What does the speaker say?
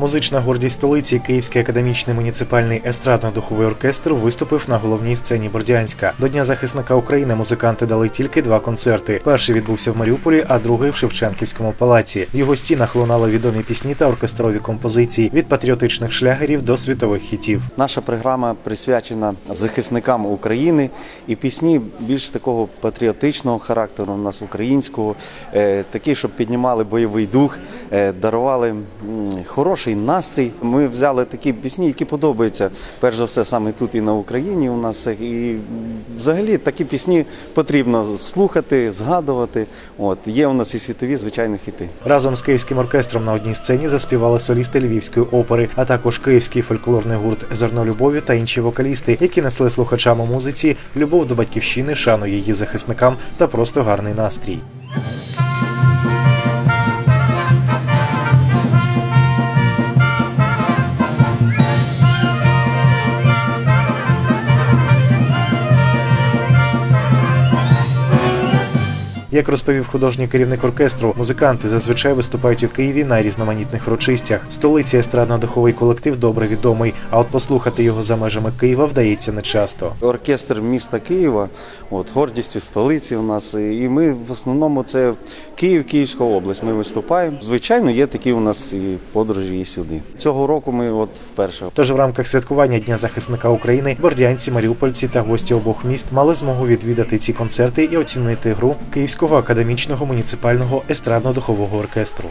Музична гордість столиці Київський академічний муніципальний естрадно-духовий оркестр виступив на головній сцені Бордянська. До Дня захисника України музиканти дали тільки два концерти. Перший відбувся в Маріуполі, а другий в Шевченківському палаці. В його стінах лунали відомі пісні та оркестрові композиції від патріотичних шлягерів до світових хітів. Наша програма присвячена захисникам України і пісні більш такого патріотичного характеру, у нас українського, е, такі, щоб піднімали бойовий дух, е, дарували м, хороший настрій. Ми взяли такі пісні, які подобаються перш за все саме тут і на Україні. У нас все і взагалі такі пісні потрібно слухати, згадувати. От є у нас і світові звичайно хіти. Разом з київським оркестром на одній сцені заспівали солісти Львівської опери, а також київський фольклорний гурт Зерно любові та інші вокалісти, які несли слухачам у музиці любов до батьківщини, шану її захисникам та просто гарний настрій. Як розповів художній керівник оркестру, музиканти зазвичай виступають у Києві на різноманітних урочистях. В столиці естрадно-духовий колектив добре відомий, а от послухати його за межами Києва вдається нечасто. Оркестр міста Києва, от гордістю столиці у нас. І ми в основному це Київ, Київська область. Ми виступаємо. Звичайно, є такі у нас і подорожі і сюди. Цього року ми от вперше. Тож в рамках святкування Дня захисника України бордянці, маріупольці та гості обох міст мали змогу відвідати ці концерти і оцінити гру Київського академічного муніципального естрадно-духового оркестру.